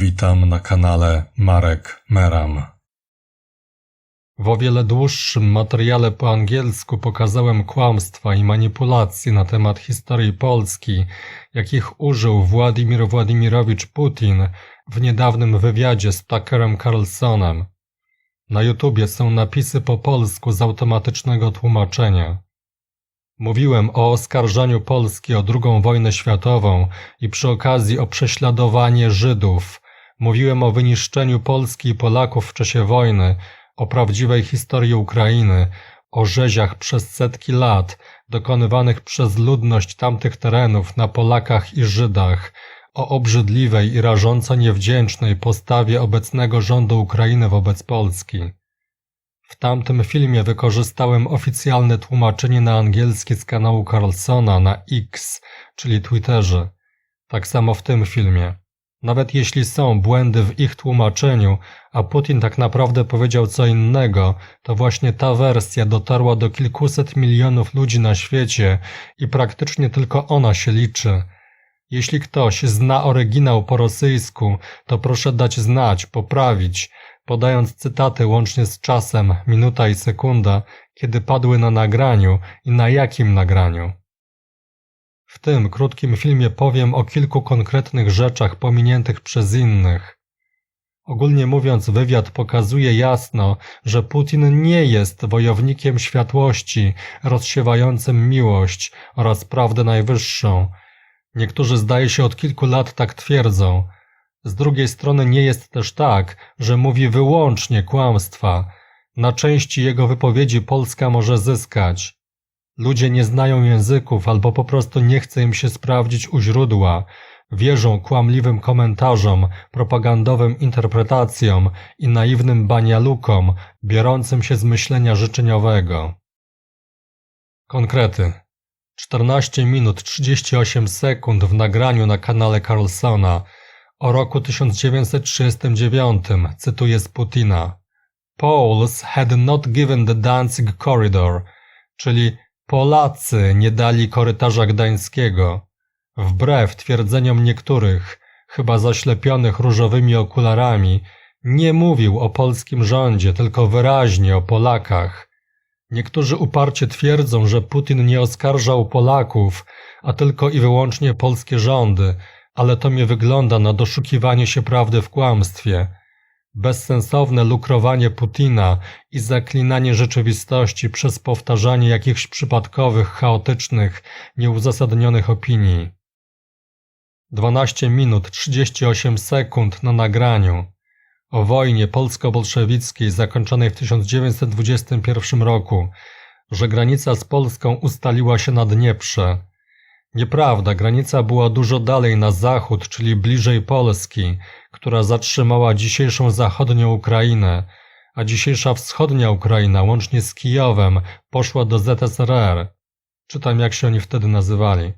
Witam na kanale Marek Meram. W o wiele dłuższym materiale po angielsku pokazałem kłamstwa i manipulacje na temat historii Polski, jakich użył Władimir Władimirowicz Putin w niedawnym wywiadzie z Tuckerem Carlsonem. Na YouTubie są napisy po polsku z automatycznego tłumaczenia. Mówiłem o oskarżaniu Polski o II wojnę światową i przy okazji o prześladowanie Żydów. Mówiłem o wyniszczeniu Polski i Polaków w czasie wojny, o prawdziwej historii Ukrainy, o rzeziach przez setki lat dokonywanych przez ludność tamtych terenów na Polakach i Żydach, o obrzydliwej i rażąco niewdzięcznej postawie obecnego rządu Ukrainy wobec Polski. W tamtym filmie wykorzystałem oficjalne tłumaczenie na angielski z kanału Carlsona na X, czyli Twitterze. Tak samo w tym filmie. Nawet jeśli są błędy w ich tłumaczeniu, a Putin tak naprawdę powiedział co innego, to właśnie ta wersja dotarła do kilkuset milionów ludzi na świecie i praktycznie tylko ona się liczy. Jeśli ktoś zna oryginał po rosyjsku, to proszę dać znać, poprawić, podając cytaty łącznie z czasem, minuta i sekunda, kiedy padły na nagraniu i na jakim nagraniu. W tym krótkim filmie powiem o kilku konkretnych rzeczach pominiętych przez innych. Ogólnie mówiąc, wywiad pokazuje jasno, że Putin nie jest wojownikiem światłości, rozsiewającym miłość oraz prawdę najwyższą. Niektórzy zdaje się od kilku lat tak twierdzą. Z drugiej strony nie jest też tak, że mówi wyłącznie kłamstwa. Na części jego wypowiedzi Polska może zyskać. Ludzie nie znają języków albo po prostu nie chce im się sprawdzić u źródła. Wierzą kłamliwym komentarzom, propagandowym interpretacjom i naiwnym banialukom, biorącym się z myślenia życzeniowego. Konkrety. 14 minut 38 sekund w nagraniu na kanale Carlsona o roku 1939, cytuję z Putina. Poles had not given the Danzig corridor, czyli Polacy nie dali korytarza gdańskiego. Wbrew twierdzeniom niektórych, chyba zaślepionych różowymi okularami, nie mówił o polskim rządzie, tylko wyraźnie o Polakach. Niektórzy uparcie twierdzą, że Putin nie oskarżał Polaków, a tylko i wyłącznie polskie rządy, ale to mi wygląda na doszukiwanie się prawdy w kłamstwie. Bezsensowne lukrowanie Putina i zaklinanie rzeczywistości przez powtarzanie jakichś przypadkowych, chaotycznych, nieuzasadnionych opinii. 12 minut 38 sekund na nagraniu o wojnie polsko-bolszewickiej zakończonej w 1921 roku, że granica z Polską ustaliła się na Dnieprze. Nieprawda, granica była dużo dalej na zachód, czyli bliżej Polski, która zatrzymała dzisiejszą zachodnią Ukrainę, a dzisiejsza wschodnia Ukraina, łącznie z Kijowem, poszła do ZSRR. Czytam, jak się oni wtedy nazywali.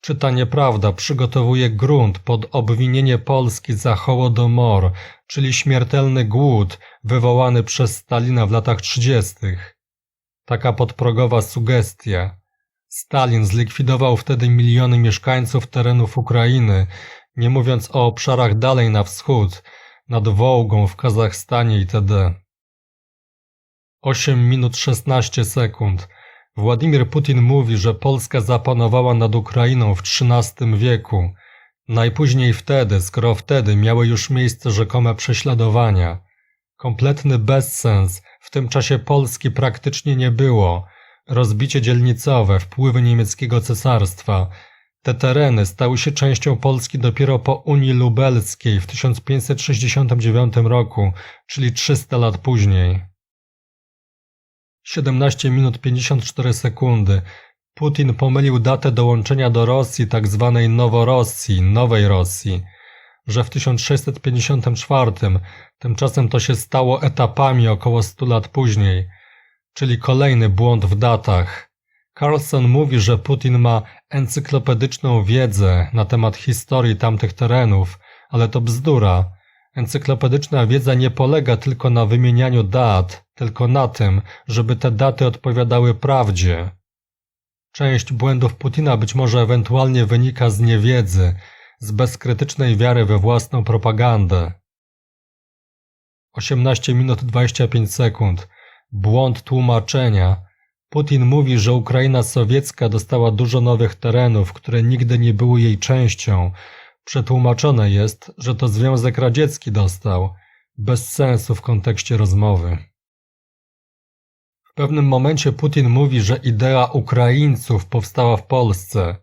Czy ta nieprawda przygotowuje grunt pod obwinienie Polski za Hołodomor, czyli śmiertelny głód wywołany przez Stalina w latach trzydziestych? Taka podprogowa sugestia. Stalin zlikwidował wtedy miliony mieszkańców terenów Ukrainy, nie mówiąc o obszarach dalej na wschód, nad Wołgą w Kazachstanie itd. 8 minut 16 sekund. Władimir Putin mówi, że Polska zapanowała nad Ukrainą w XIII wieku. Najpóźniej wtedy, skoro wtedy miały już miejsce rzekome prześladowania. Kompletny bezsens, w tym czasie Polski praktycznie nie było. Rozbicie dzielnicowe, wpływy niemieckiego cesarstwa. Te tereny stały się częścią Polski dopiero po Unii Lubelskiej w 1569 roku, czyli 300 lat później. 17 minut 54 sekundy. Putin pomylił datę dołączenia do Rosji tzw. Tak Noworosji, Nowej Rosji, że w 1654, tymczasem to się stało etapami około 100 lat później, czyli kolejny błąd w datach. Carlson mówi, że Putin ma encyklopedyczną wiedzę na temat historii tamtych terenów, ale to bzdura. Encyklopedyczna wiedza nie polega tylko na wymienianiu dat, tylko na tym, żeby te daty odpowiadały prawdzie. Część błędów Putina być może ewentualnie wynika z niewiedzy, z bezkrytycznej wiary we własną propagandę. 18 minut 25 sekund. Błąd tłumaczenia. Putin mówi, że Ukraina sowiecka dostała dużo nowych terenów, które nigdy nie były jej częścią. Przetłumaczone jest, że to Związek Radziecki dostał. Bez sensu w kontekście rozmowy. W pewnym momencie Putin mówi, że idea Ukraińców powstała w Polsce.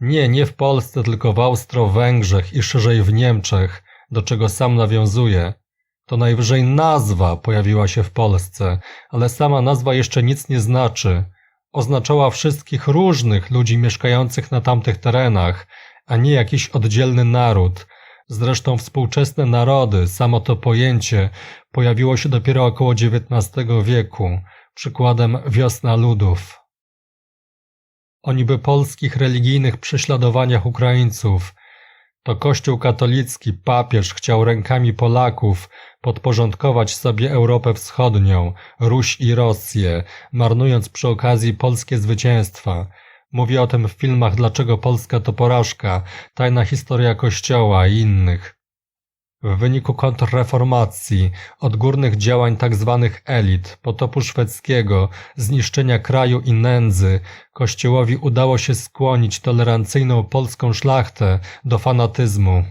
Nie, nie w Polsce, tylko w Austro-Węgrzech i szerzej w Niemczech, do czego sam nawiązuje. To najwyżej nazwa pojawiła się w Polsce, ale sama nazwa jeszcze nic nie znaczy. Oznaczała wszystkich różnych ludzi mieszkających na tamtych terenach, a nie jakiś oddzielny naród. Zresztą współczesne narody, samo to pojęcie, pojawiło się dopiero około XIX wieku, przykładem wiosna ludów. O niby polskich religijnych prześladowaniach Ukraińców, to Kościół katolicki, papież chciał rękami Polaków podporządkować sobie Europę Wschodnią, Ruś i Rosję, marnując przy okazji polskie zwycięstwa. Mówi o tym w filmach Dlaczego Polska to porażka, Tajna historia Kościoła i innych. W wyniku kontrreformacji, odgórnych działań tzw. elit, potopu szwedzkiego, zniszczenia kraju i nędzy, Kościołowi udało się skłonić tolerancyjną polską szlachtę do fanatyzmu.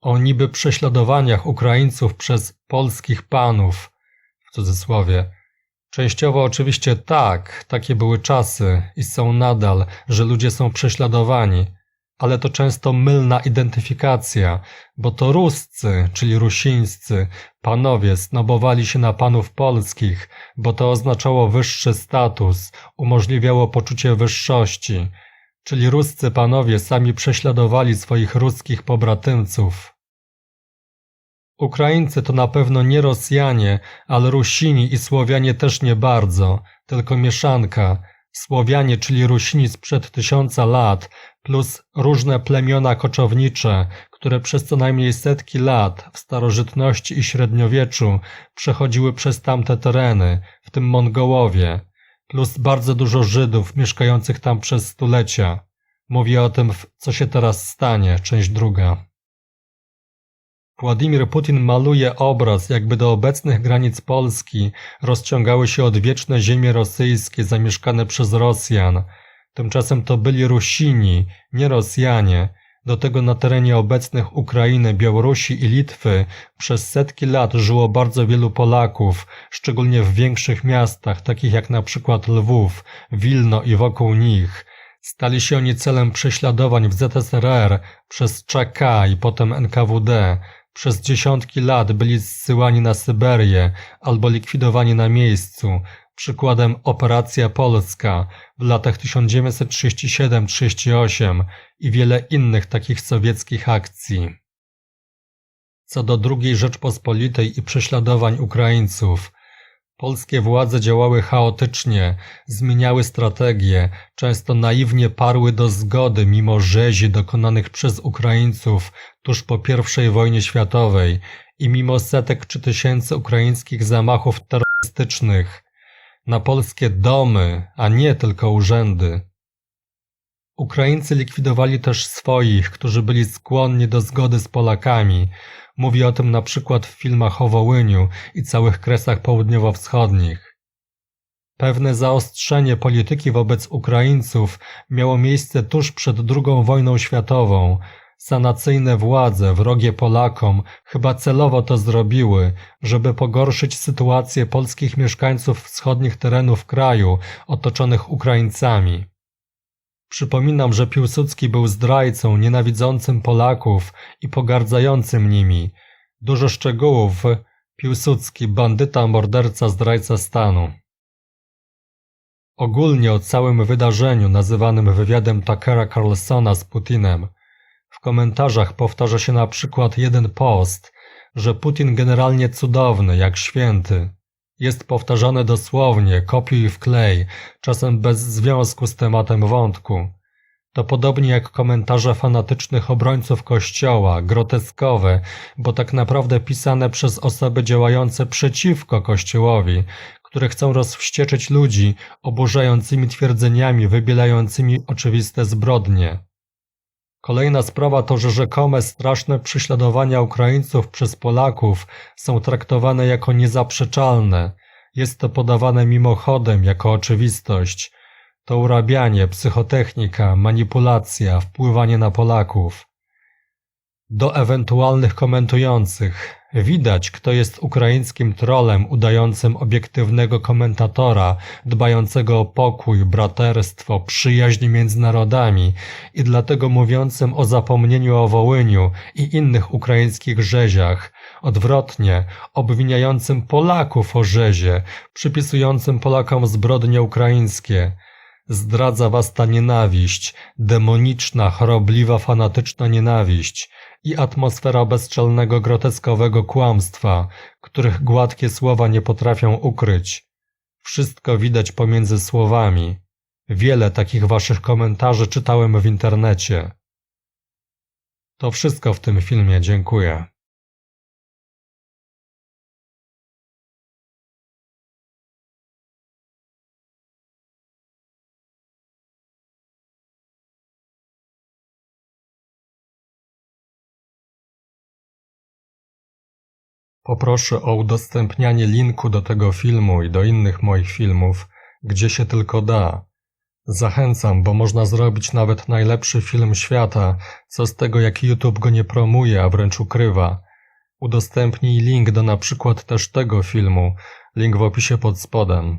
O niby prześladowaniach Ukraińców przez polskich panów, w cudzysłowie, Częściowo oczywiście tak, takie były czasy i są nadal, że ludzie są prześladowani, ale to często mylna identyfikacja, bo to Ruscy, czyli rusińscy, panowie snobowali się na panów polskich, bo to oznaczało wyższy status, umożliwiało poczucie wyższości, czyli ruscy panowie sami prześladowali swoich ruskich pobratymców. Ukraińcy to na pewno nie Rosjanie, ale Rusini i Słowianie też nie bardzo, tylko mieszanka. Słowianie, czyli Rusini sprzed tysiąca lat, plus różne plemiona koczownicze, które przez co najmniej setki lat w starożytności i średniowieczu przechodziły przez tamte tereny, w tym Mongołowie, plus bardzo dużo Żydów mieszkających tam przez stulecia. Mówię o tym w Co się teraz stanie, część druga. Władimir Putin maluje obraz, jakby do obecnych granic Polski rozciągały się odwieczne ziemie rosyjskie zamieszkane przez Rosjan. Tymczasem to byli Rusini, nie Rosjanie. Do tego na terenie obecnych Ukrainy, Białorusi i Litwy przez setki lat żyło bardzo wielu Polaków, szczególnie w większych miastach, takich jak na przykład Lwów, Wilno i wokół nich. Stali się oni celem prześladowań w ZSRR przez CK i potem NKWD. Przez dziesiątki lat byli zsyłani na Syberię albo likwidowani na miejscu. Przykładem Operacja Polska w latach 1937-38 i wiele innych takich sowieckich akcji. Co do II Rzeczpospolitej i prześladowań Ukraińców, Polskie władze działały chaotycznie, zmieniały strategie, często naiwnie parły do zgody mimo rzezi dokonanych przez Ukraińców tuż po I wojnie światowej i mimo setek czy tysięcy ukraińskich zamachów terrorystycznych na polskie domy, a nie tylko urzędy. Ukraińcy likwidowali też swoich, którzy byli skłonni do zgody z Polakami, Mówi o tym na przykład w filmach o Wołyniu i całych kresach południowo-wschodnich. Pewne zaostrzenie polityki wobec Ukraińców miało miejsce tuż przed II wojną światową. Sanacyjne władze, wrogie Polakom, chyba celowo to zrobiły, żeby pogorszyć sytuację polskich mieszkańców wschodnich terenów kraju otoczonych Ukraińcami. Przypominam, że Piłsudski był zdrajcą, nienawidzącym Polaków i pogardzającym nimi. Dużo szczegółów. Piłsudski, bandyta, morderca, zdrajca stanu. Ogólnie o całym wydarzeniu nazywanym wywiadem Tuckera Carlsona z Putinem. W komentarzach powtarza się na przykład jeden post, że Putin generalnie cudowny, jak święty. Jest powtarzane dosłownie, kopiuj w klej, czasem bez związku z tematem wątku. To podobnie jak komentarze fanatycznych obrońców Kościoła, groteskowe, bo tak naprawdę pisane przez osoby działające przeciwko Kościołowi, które chcą rozwścieczyć ludzi oburzającymi twierdzeniami wybielającymi oczywiste zbrodnie. Kolejna sprawa to, że rzekome straszne prześladowania Ukraińców przez Polaków są traktowane jako niezaprzeczalne. Jest to podawane mimochodem, jako oczywistość. To urabianie, psychotechnika, manipulacja, wpływanie na Polaków. Do ewentualnych komentujących. Widać, kto jest ukraińskim trolem udającym obiektywnego komentatora, dbającego o pokój, braterstwo, przyjaźń między narodami i dlatego mówiącym o zapomnieniu o Wołyniu i innych ukraińskich rzeziach, odwrotnie, obwiniającym Polaków o rzezie, przypisującym Polakom zbrodnie ukraińskie. Zdradza was ta nienawiść, demoniczna, chorobliwa, fanatyczna nienawiść i atmosfera bezczelnego, groteskowego kłamstwa, których gładkie słowa nie potrafią ukryć. Wszystko widać pomiędzy słowami. Wiele takich waszych komentarzy czytałem w internecie. To wszystko w tym filmie, dziękuję. Poproszę o udostępnianie linku do tego filmu i do innych moich filmów, gdzie się tylko da. Zachęcam, bo można zrobić nawet najlepszy film świata, co z tego jak YouTube go nie promuje, a wręcz ukrywa. Udostępnij link do na przykład też tego filmu, link w opisie pod spodem.